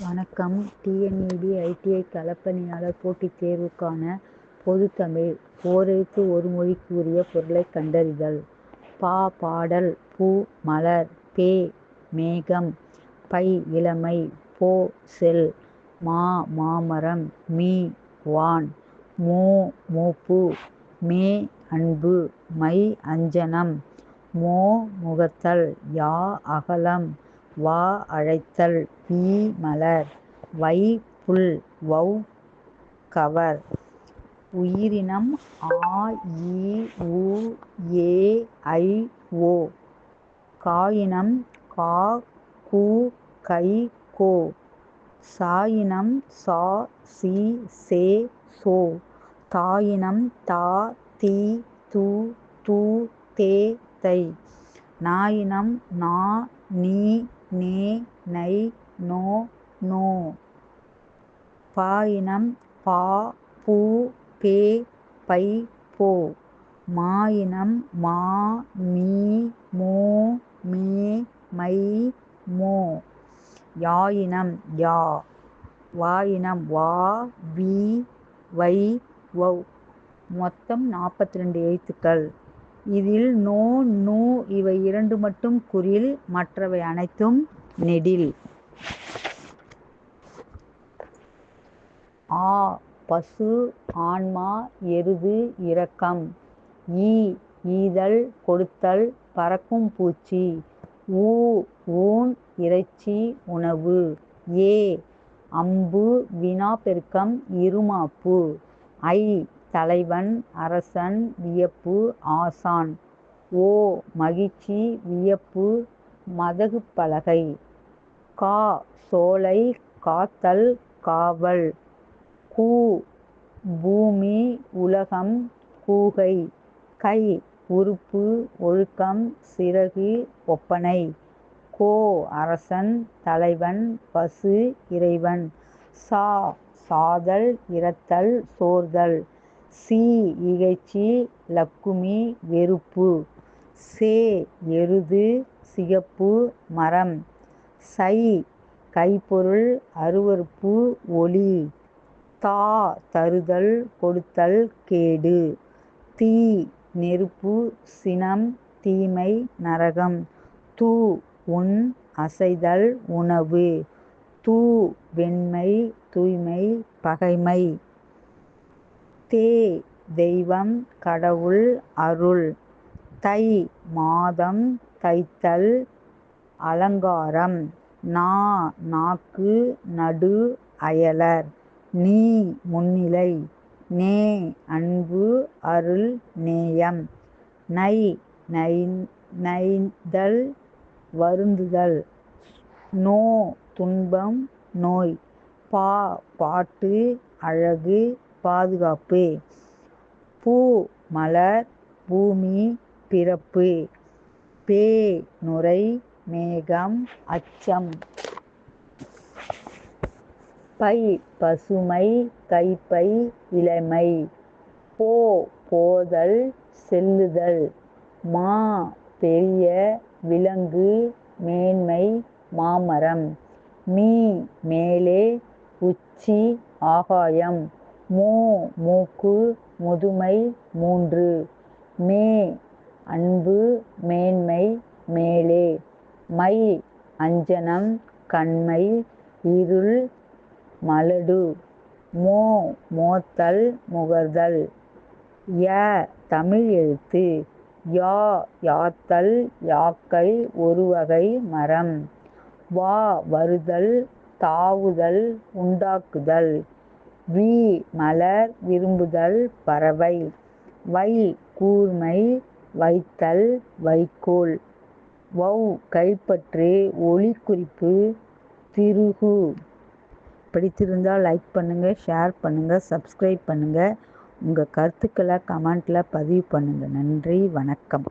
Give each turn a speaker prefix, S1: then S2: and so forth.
S1: வணக்கம். டிஎன்இடி ஐடிஐ களப்பணியாளர் போட்டித் தேர்வுக்கான பொதுத்தமிழ் ஓரெழுத்து ஒரு மொழிக்கு உரிய பொருளைக் கண்டறிதல். பா பாடல் பூ மலர் பே மேகம் பை இளமை போ செல் மா மாமரம் மீ வான் மோ மூப்பு மே அன்பு மை அஞ்சனம் மோ முகத்தல் யா அகலம் வா அழைத்தல் ஈ மலர் வை புல் வௌ கவர். உயிரினம் ஆ இ உ ஏ ஐ ஓ. காயினம் கா கு கை கோ. சாயினம் சா சி சே சோ. தாயினம் தா தி து து தே தை. நாயினம் நா நீ நே நை நோ நோ. பாயினம் பா பூ பே பை போ. மாயினம் மா மீ மோ மே மை மோ. யாயினம் யா. வாயினம் வா வி வை வௌ. மொத்தம் நாற்பத்திரண்டு எழுத்துக்கள். இதில் நோ நு இவை இரண்டு மட்டும் குறில் மற்றவை அனைத்தும் நெடில். ஆ பசு ஆன்மா எருது இரக்கம். ஈ ஈதல் கொடுத்தல் பறக்கும் பூச்சி. ஊ ஊன் இறைச்சி உணவு. ஏ அம்பு வினாப்பெருக்கம் இருமாப்பு. ஐ தலைவன் அரசன் வியப்பு ஆசான். ஓ மகிழ்ச்சி வியப்பு மதகுப்பலகை. கா சோலை காத்தல் காவல். கூ பூமி உலகம் கூகை. கை உறுப்பு ஒழுக்கம் சிறகு ஒப்பனை. கோ அரசன் தலைவன் பசு இறைவன். சா சாதல் இரத்தல் சோர்தல். சி இகழ்ச்சி லக்குமி வெறுப்பு. சே எருது சிகப்பு மரம். சை கைப்பொருள் அருவருப்பு ஒளி. தா தருதல் கொடுத்தல் கேடு. தீ நெருப்பு சினம் தீமை நரகம். தூ உன் அசைதல் உணவு. தூ வெண்மை தூய்மை பகைமை. தே தெய்வம் கடவுள் அருள். தை மாதம் தைத்தல் அலங்காரம். நா நாக்கு நடு அயலர். நீ முன்னிலை. நே அன்பு அருள் நேயம். நை நைதல் வருந்துதல். நோ துன்பம் நோய். பா பாட்டு அழகு பாதுகாப்பு. பூ மலர் பூமி பிறப்பு. பே நுரை மேகம் அச்சம். பை பசுமை கைப்பை இளமை. போ போதல் செல்லுதல். மா பெரிய விலங்கு மேன்மை மாமரம். மீ மேலே உச்சி ஆகாயம். மூ மூக்கு முதுமை மூன்று. மே அன்பு மேன்மை மேலே. மை அஞ்சனம் கண்மை இருள் மலடு. மோ மோத்தல் முகர்தல். ய தமிழ் எழுத்து. யா யாத்தல் யாக்கை ஒருவகை மரம். வா வருதல் தாவுதல் உண்டாக்குதல். வி மலர் விரும்புதல் பறவை. வை கூர்மை வைத்தல் வைக்கோல். வௌ கைப்பற்று ஒளிக்குறிப்பு திருகு. பிடித்திருந்தால் லைக் பண்ணுங்கள் ஷேர் பண்ணுங்கள் சப்ஸ்கிரைப் பண்ணுங்கள் உங்கள் கருத்துக்களை கமெண்ட்டில் பதிவு பண்ணுங்கள் நன்றி வணக்கம்.